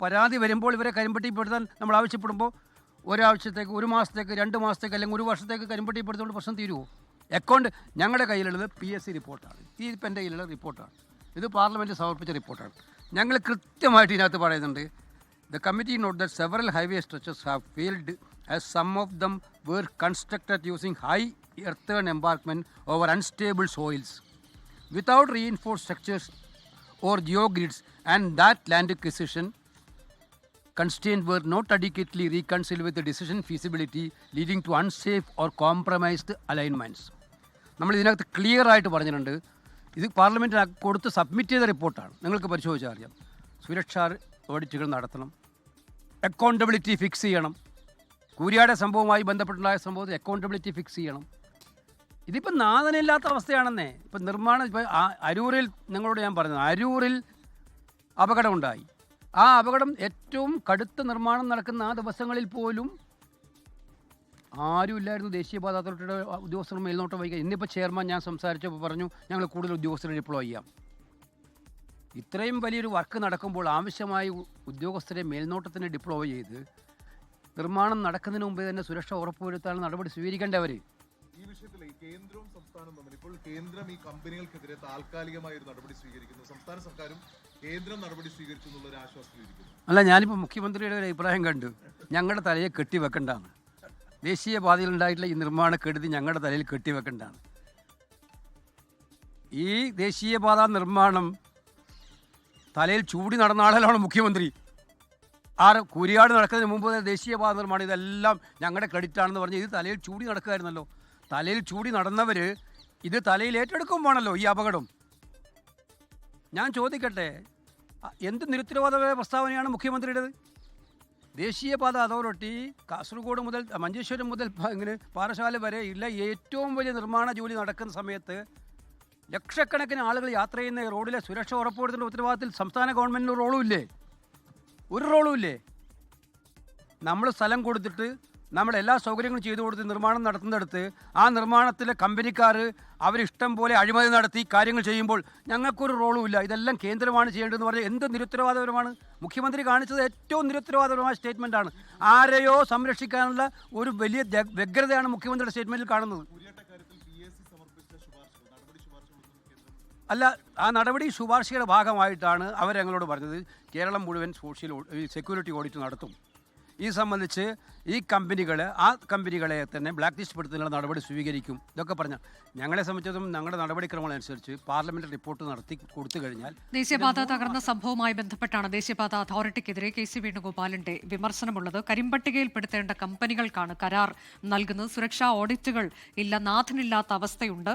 പരാതി വരുമ്പോൾ ഇവരെ കരിമ്പട്ടിപ്പെടുത്താൻ നമ്മൾ ആവശ്യപ്പെടുമ്പോൾ ഒരാഴ്ചത്തേക്ക് ഒരു മാസത്തേക്ക് രണ്ട് മാസത്തേക്ക് അല്ലെങ്കിൽ ഒരു വർഷത്തേക്ക് കരിമ്പട്ടിപ്പെടുത്തുകൊണ്ട് പ്രശ്നം തീരുമോ അക്കൗണ്ട് ഞങ്ങളുടെ കയ്യിലുള്ളത് പി എസ് സി റിപ്പോർട്ടാണ്. ഈ എന്റെ കയ്യിലുള്ള റിപ്പോർട്ടാണ്. ഇത് പാർലമെന്റ് സമർപ്പിച്ച റിപ്പോർട്ടാണ്. ഞങ്ങൾ കൃത്യമായിട്ട് ഇതിനകത്ത് പറയുന്നുണ്ട് the committee note that several highway stretches have failed as some of them were constructed using high earthen embankment over unstable soils without structures or geogrids and that land acquisition constraints were not adequately reconciled with the decision feasibility leading to unsafe or compromised alignments. നമ്മൾ ഇതിനകത്ത് clear ആയിട്ട് പറഞ്ഞിട്ടുണ്ട്. ഇത് പാർലമെന്റിന് കൊടുത്ത് submit ചെയ്ത റിപ്പോർട്ടാണ് നിങ്ങൾക്ക് പരിശോധിച്ചാൽ അറിയാം. സുരക്ഷാ ഓഡിറ്റുകൾ നടത്തണം. അക്കൗണ്ടബിലിറ്റി ഫിക്സ് ചെയ്യണം. കൂരിയാടെ സംഭവവുമായി ബന്ധപ്പെട്ടുണ്ടായ സംഭവത്തിൽ അക്കൗണ്ടബിലിറ്റി ഫിക്സ് ചെയ്യണം. ഇതിപ്പോൾ നാഥനില്ലാത്ത അവസ്ഥയാണെന്നേ. ഇപ്പം നിർമ്മാണം ഇപ്പോൾ അരൂരിൽ നിങ്ങളോട് ഞാൻ പറഞ്ഞത്. അരൂരിൽ അപകടമുണ്ടായി. ആ അപകടം ഏറ്റവും കടുത്ത നിർമ്മാണം നടക്കുന്ന ആ ദിവസങ്ങളിൽ പോലും ആരുമില്ലായിരുന്നു ദേശീയപാത അതോറിറ്റിയുടെ ഉദ്യോഗസ്ഥർ മേൽനോട്ടം വഹിക്കുക ഇന്നിപ്പോൾ ചെയർമാൻ ഞാൻ സംസാരിച്ചപ്പോൾ പറഞ്ഞു ഞങ്ങൾ കൂടുതൽ ഉദ്യോഗസ്ഥരെ ഡിപ്ലോയ് ചെയ്യാം. ഇത്രയും വലിയൊരു വർക്ക് നടക്കുമ്പോൾ ആവശ്യമായ ഉദ്യോഗസ്ഥരെ മേൽനോട്ടത്തിന് ഡിപ്ലോയ് ചെയ്ത് നിർമ്മാണം നടക്കുന്നതിന് മുമ്പേ തന്നെ സുരക്ഷ ഉറപ്പുവരുത്താനുള്ള നടപടി സ്വീകരിക്കേണ്ടവർ വിഷയത്തിൽ ഈ കേന്ദ്രവും സംസ്ഥാനവും തമ്മിൽ ഇപ്പോൾ കേന്ദ്രം ഈ കമ്പനികൾക്കെതിരെ താൽക്കാലികമായ ഒരു നടപടി സ്വീകരിക്കുന്നു. സംസ്ഥാന സർക്കാരും കേന്ദ്രം നടപടി സ്വീകരിച്ചു എന്നുള്ള ഒരു ആശ്വാസത്തിലിരിക്കുന്നു അല്ല ഞാനിപ്പോൾ മുഖ്യമന്ത്രിയുടെ ഒരു അഭിപ്രായം കണ്ടു. ഞങ്ങളുടെ തലയെ കെട്ടിവെക്കേണ്ടതാണ് ദേശീയപാതയിൽ ഉണ്ടായിട്ടുള്ള ഈ നിർമ്മാണ കെടുതി ഞങ്ങളുടെ തലയിൽ കെട്ടിവെക്കണ്ടാണ് ഈ ദേശീയപാത നിർമ്മാണം തലയിൽ ചൂടി നടന്ന ആളുകളാണ് മുഖ്യമന്ത്രി. ആ കുരിയാട് നടക്കുന്നതിന് മുമ്പ് ദേശീയപാത നിർമ്മാണം ഇതെല്ലാം ഞങ്ങളുടെ ക്രെഡിറ്റ് ആണെന്ന് പറഞ്ഞ് ഇത് തലയിൽ ചൂടി നടക്കുമായിരുന്നല്ലോ തലയിൽ ചൂടി നടന്നവര് ഇത് തലയിൽ ഏറ്റെടുക്കും വേണമല്ലോ ഈ അപകടം. ഞാൻ ചോദിക്കട്ടെ എന്ത് നിരുത്തരവാദമായ പ്രസ്താവനയാണ് മുഖ്യമന്ത്രിയുടേത്? ദേശീയപാത അതോറിറ്റി കാസർഗോഡ് മുതൽ മഞ്ചേശ്വരം മുതൽ ഇങ്ങനെ പാറശാല വരെ ഇല്ല ഏറ്റവും വലിയ നിർമ്മാണ ജോലി നടക്കുന്ന സമയത്ത് ലക്ഷക്കണക്കിന് ആളുകൾ യാത്ര ചെയ്യുന്ന റോഡിലെ സുരക്ഷ ഉറപ്പുവരുത്തുന്ന ഉത്തരവാദിത്തത്തിൽ സംസ്ഥാന ഗവൺമെന്റിന് റോളും ഇല്ലേ? ഒരു റോളും ഇല്ലേ? നമ്മൾ സ്ഥലം കൊടുത്തിട്ട് നമ്മൾ എല്ലാ സൗകര്യങ്ങളും ചെയ്തു കൊടുത്ത് നിർമ്മാണം നടത്തുന്നിടത്ത് ആ നിർമ്മാണത്തിലെ കമ്പനിക്കാർ അവരിഷ്ടം പോലെ അഴിമതി നടത്തി കാര്യങ്ങൾ ചെയ്യുമ്പോൾ ഞങ്ങൾക്കൊരു റോളും ഇല്ല. ഇതെല്ലാം കേന്ദ്രമാണ് ചെയ്യേണ്ടതെന്ന് പറഞ്ഞാൽ എന്ത് നിരുത്തരവാദപരമാണ്? മുഖ്യമന്ത്രി കാണിച്ചത് ഏറ്റവും നിരുത്തരവാദപരമായ സ്റ്റേറ്റ്മെന്റാണ് ആരെയോ സംരക്ഷിക്കാനുള്ള ഒരു വലിയ വ്യഗ്രതയാണ് മുഖ്യമന്ത്രിയുടെ സ്റ്റേറ്റ്മെന്റിൽ കാണുന്നത്. അല്ല ആ നടപടി ശുപാർശയുടെ ഭാഗമായിട്ടാണ് അവരങ്ങളോട് പറഞ്ഞത്. കേരളം മുഴുവൻ സോഷ്യൽ സെക്യൂരിറ്റി ഓഡിറ്റ് നടത്തും. ഈ സംബന്ധിച്ച് ഈ കമ്പനികൾ ആ കമ്പനികളെ തന്നെ ബ്ലാക്ക് ലിസ്റ്റ് പെടുത്തുന്നതിനുള്ള നടപടി സ്വീകരിക്കും. ഇതൊക്കെ പറഞ്ഞ ഞങ്ങളെ സംബന്ധിച്ചിടത്തോളം ഞങ്ങളുടെ നടപടിക്രമങ്ങൾ അനുസരിച്ച് പാർലമെന്റ് റിപ്പോർട്ട് നടത്തി കൊടുത്തു കഴിഞ്ഞാൽ ദേശീയപാത തകർന്ന സംഭവവുമായി ബന്ധപ്പെട്ടാണ് ദേശീയപാത അതോറിറ്റിക്കെതിരെ കെ സി വേണുഗോപാലിന്റെ വിമർശനമുള്ളത്. കരിമ്പട്ടികയിൽപ്പെടുത്തേണ്ട കമ്പനികൾക്കാണ് കരാർ നൽകുന്നത്. സുരക്ഷാ ഓഡിറ്റുകൾ ഇല്ല നാഥനില്ലാത്ത അവസ്ഥയുണ്ട്.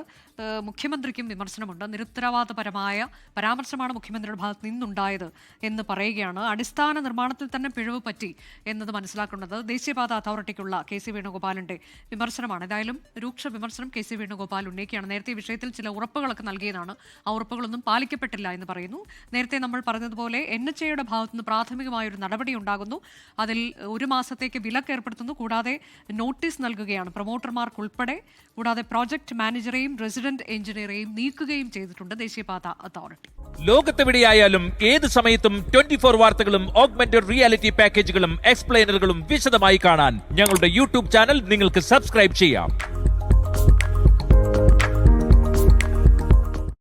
മുഖ്യമന്ത്രിക്കും വിമർശനമുണ്ട്. നിരുത്തരവാദപരമായ പരാമർശമാണ് മുഖ്യമന്ത്രിയുടെ ഭാഗത്ത് നിന്നുണ്ടായത് എന്ന് പറയുകയാണ്. അടിസ്ഥാന നിർമ്മാണത്തിൽ തന്നെ പിഴവ് പറ്റി എന്നത് മനസ്സിലാക്കുന്നത് ദേശീയപാത അതോറിറ്റിക്കുള്ള കെ സി വേണുഗോപാലിന്റെ വിമർശനമാണ്. ഏതായാലും രൂക്ഷ വിമർശനം കെ സി വേണുഗോപാൽ ഉന്നയിക്കുകയാണ്. നേരത്തെ ഈ വിഷയത്തിൽ ചില ഉറപ്പുകളൊക്കെ നൽകിയതാണ്. ആ ഉറപ്പുകളൊന്നും പാലിക്കപ്പെട്ടില്ല എന്ന് പറയുന്നു. നേരത്തെ നമ്മൾ പറഞ്ഞതുപോലെ എൻ എച്ച് എയുടെ ഭാഗത്തുനിന്ന് പ്രാഥമികമായ ഒരു നടപടി ഉണ്ടാകുന്നു. അതിൽ ഒരു മാസത്തേക്ക് വിലക്ക് ഏർപ്പെടുത്തുന്നു. കൂടാതെ നോട്ടീസ് നൽകുകയാണ് പ്രൊമോട്ടർമാർക്കുൾപ്പെടെ. കൂടാതെ പ്രോജക്ട് മാനേജറെയും റെസിഡന്റ് എഞ്ചിനീയറെയും നീക്കുകയും ചെയ്തിട്ടുണ്ട് ദേശീയപാത അതോറിറ്റി. ലോകത്തെവിടെയായാലും ഏത് സമയത്തും ട്വന്റി ഫോർ വാർത്തകളും ഓഗ്മെന്റഡ് റിയാലിറ്റി പാക്കേജുകളും എക്സ്പ്ലെയിനറുകളും വിശദമായി കാണാൻ ഞങ്ങളുടെ യൂട്യൂബ് ചാനൽ നിങ്ങൾക്ക് സബ്സ്ക്രൈബ് ചെയ്യാം.